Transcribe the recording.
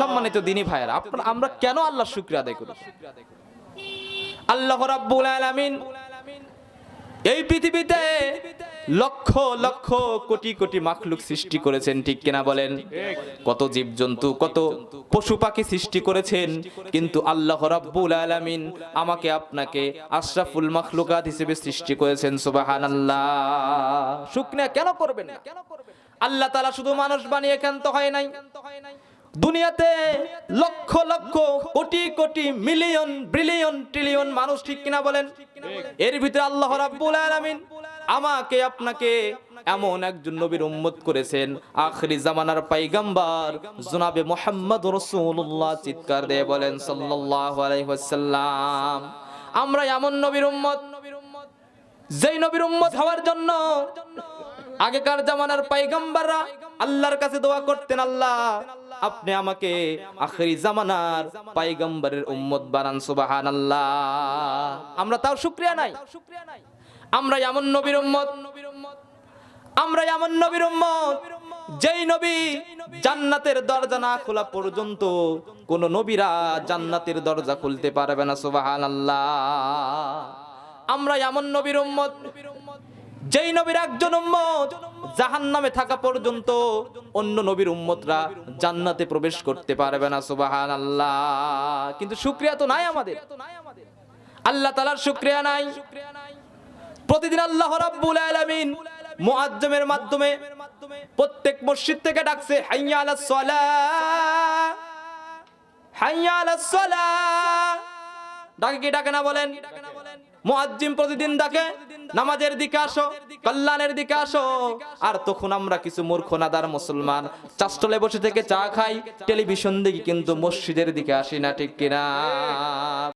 সম্মানিত দিনী ভাইয়েরা, আপনার, আমরা কেন আল্লাহর শুক্রিয়া আদায় করি? আল্লাহ রাব্বুল আলামিন এই পৃথিবীতে লক্ষ লক্ষ, কোটি কোটি মাখলুক সৃষ্টি করেছেন, ঠিক কিনা বলেন? কত জীবজন্তু, কত পশু পাখি সৃষ্টি করেছেন, কিন্তু আল্লাহ রাব্বুল আলামিন আমাকে, আপনাকে আশরাফুল মাখলুকাত হিসেবে সৃষ্টি করেছেন, সুবহানাল্লাহ। শুকরিয়া কেন করবেন না? আল্লাহ তাআলা শুধু মানুষ বানিয়ে ক্ষান্ত হয় নাই। দুনিয়াতে lakh lakh crore crore million billion trillion মানুষ ঠিক কিনা বলেন? এর ভিতরে আল্লাহ রাব্বুল আলামিন আমাকে, আপনাকে এমন একজন নবীর উম্মত করেছেন। আখরি জামানার পাইগাম্বার জনাবে মোহাম্মদ রাসূলুল্লাহ চিৎকার দিয়ে বলেন, সাল্লাল্লাহু আলাইহি ওয়াসাল্লাম, আমরা এমন নবীর উম্মত, যেই নবীর উম্মত হওয়ার জন্য আগেকার জামানার পাইগাম্বাররা আল্লাহর কাছে দোয়া করতেন, আল্লাহ, আপনি আমাকে আখেরি জামানার পাইগাম্বারের উম্মত বানান, সুবহানাল্লাহ। আমরা তাও শুকরিয়া নাই। আমরা এমন নবীর উম্মত। আমরা এমন নবীর উম্মত যেই নবী জান্নাতের দরজা না খোলা পর্যন্ত কোন নবীরা জান্নাতের দরজা খুলতে পারবে না সুবাহান আল্লাহ আমরা এমন নবীর উম্মত যেই নবীর একজন উম্মত জাহান নামে থাকা পর্যন্ত অন্য নবীর উম্মতরা জান্নাতে প্রবেশ করতে পারবে না সুবাহান আল্লাহ কিন্তু শুক্রিয়া তো নাই আমাদের। আল্লাহ তালার শুক্রিয়া নাই। প্রতিদিন আল্লাহ রাব্বুল আলামিন মুআজ্জমের মাধ্যমে প্রত্যেক মসজিদ থেকে ডাকছে, হাইয়া আলাস সালাহ হাইয়া আলাস সালাহ ডাকে কি ডাকে না বলেন? মুআজ্জিম প্রতিদিন ডাকে। নামাজের দিকে আসো, কল্যাণের দিকে আসো। আর তখন আমরা কিছু মূর্খ নাদার মুসলমান চাষটলে বসে থেকে চা খাই, টেলিভিশন দেখি কিন্তু মসজিদের দিকে আসি না, ঠিক কিনা?